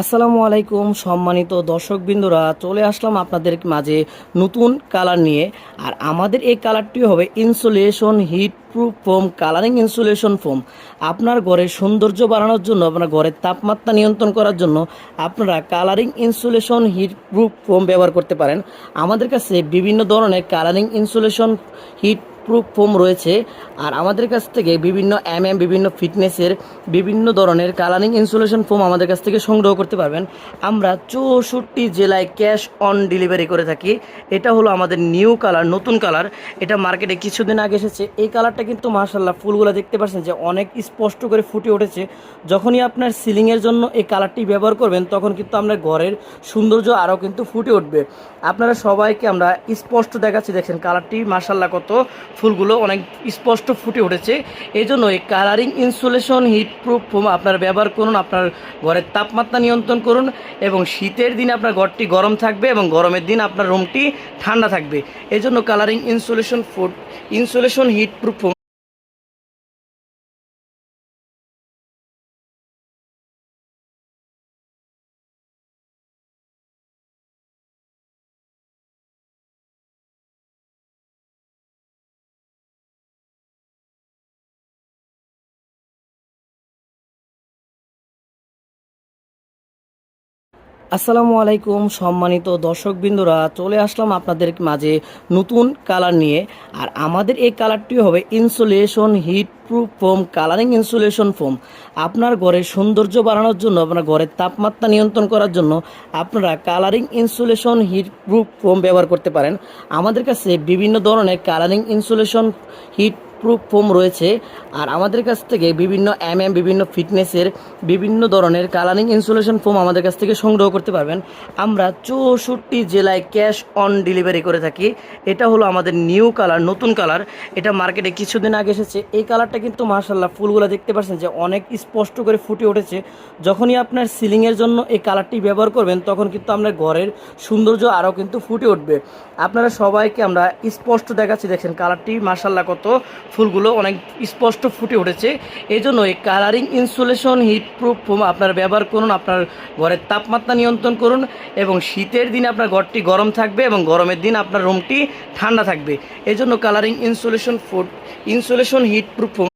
আসসালামু আলাইকুম, সম্মানিত দর্শকবৃন্দরা, চলে আসলাম আপনাদের মাঝে নতুন কালার নিয়ে। আর আমাদের এই কালারটি হবে insulation heat proof foam colouring insulation foam আপনার ঘরের সৌন্দর্য বাড়ানোর জন্য, আপনার ঘরের তাপমাত্রা নিয়ন্ত্রণ করার জন্য আপনারা colouring insulation heat proof foam ব্যবহার করতে পারেন। আমাদের কাছে বিভিন্ন ধরনের colouring insulation heat proof foam রয়েছে। আর আমাদের কাছ থেকে বিভিন্ন এম এম বিভিন্ন ফিটনেসের বিভিন্ন ধরনের কালারিং ইনসুলেশন ফোম আমাদের কাছ থেকে সংগ্রহ করতে পারবেন। আমরা চৌষট্টি জেলায় ক্যাশ অন ডেলিভারি করে থাকি। এটা হলো আমাদের নিউ কালার নতুন কালার এটা মার্কেটে কিছুদিন আগে এসেছে। এই কালারটা কিন্তু মার্শাল্লাহ ফুলগুলো দেখতে পাচ্ছেন যে অনেক স্পষ্ট করে ফুটে উঠেছে। যখনই আপনার সিলিংয়ের জন্য এই কালারটি ব্যবহার করবেন, তখন কিন্তু আপনার ঘরের সৌন্দর্য আরও কিন্তু ফুটে উঠবে। আপনারা সবাইকে আমরা স্পষ্ট দেখাচ্ছি, দেখছেন কালারটি মার্শাল্লাহ কত ফুলগুলো অনেক স্পষ্ট ফুটে উঠেছে। এই জন্য এই কালারিং ইনসুলেশন হিটপ্রুফ ফোম আপনারা ব্যবহার করুন, আপনার ঘরের তাপমাত্রা নিয়ন্ত্রণ করুন এবং শীতের দিন আপনার ঘরটি গরম থাকবে এবং গরমের দিন আপনার রুমটি ঠান্ডা থাকবে। এই জন্য colouring insulation food insulation heatproof foam আসসালামু আলাইকুম, সম্মানিত দর্শকবৃন্দরা, চলে আসলাম আপনাদের মাঝে নতুন কালার নিয়ে। আর আমাদের এই কালারটি হবে insulation heat proof foam colouring insulation foam আপনার ঘরের সৌন্দর্য বাড়ানোর জন্য, আপনার ঘরের তাপমাত্রা নিয়ন্ত্রণ করার জন্য আপনারা colouring insulation heat proof foam ব্যবহার করতে পারেন। আমাদের কাছে বিভিন্ন ধরনের colouring insulation heat proof foam রয়েছে। আর আমাদের কাছ থেকে বিভিন্ন এম এম বিভিন্ন ফিটনেসের বিভিন্ন ধরনের কালারিং ইনসুলেশন ফোম আমাদের কাছ থেকে সংগ্রহ করতে পারবেন। আমরা চৌষট্টি জেলায় ক্যাশ অন ডেলিভারি করে থাকি। এটা হলো আমাদের নিউ কালার নতুন কালার এটা মার্কেটে কিছুদিন আগে এসেছে। এই কালারটা কিন্তু মার্শাল্লাহ ফুলগুলো দেখতে পাচ্ছেন যে অনেক স্পষ্ট করে ফুটে উঠেছে। যখনই আপনার সিলিংয়ের জন্য এই কালারটি ব্যবহার করবেন, তখন কিন্তু আপনার ঘরের সৌন্দর্য আরও কিন্তু ফুটে উঠবে। আপনারা সবাইকে আমরা স্পষ্ট দেখাচ্ছি দেখছেন কালারটি মার্শাল্লাহ কত ফুলগুলো অনেক স্পষ্ট ফুটে উঠেছে। এই জন্য এই colouring insulation heat proof foam আপনারা ব্যবহার করুন, আপনার ঘরের তাপমাত্রা নিয়ন্ত্রণ করুন এবং শীতের দিনে আপনার ঘরটি গরম থাকবে এবং গরমের দিন আপনার রুমটি ঠান্ডা থাকবে। এই জন্য colouring insulation food insulation heat proof foam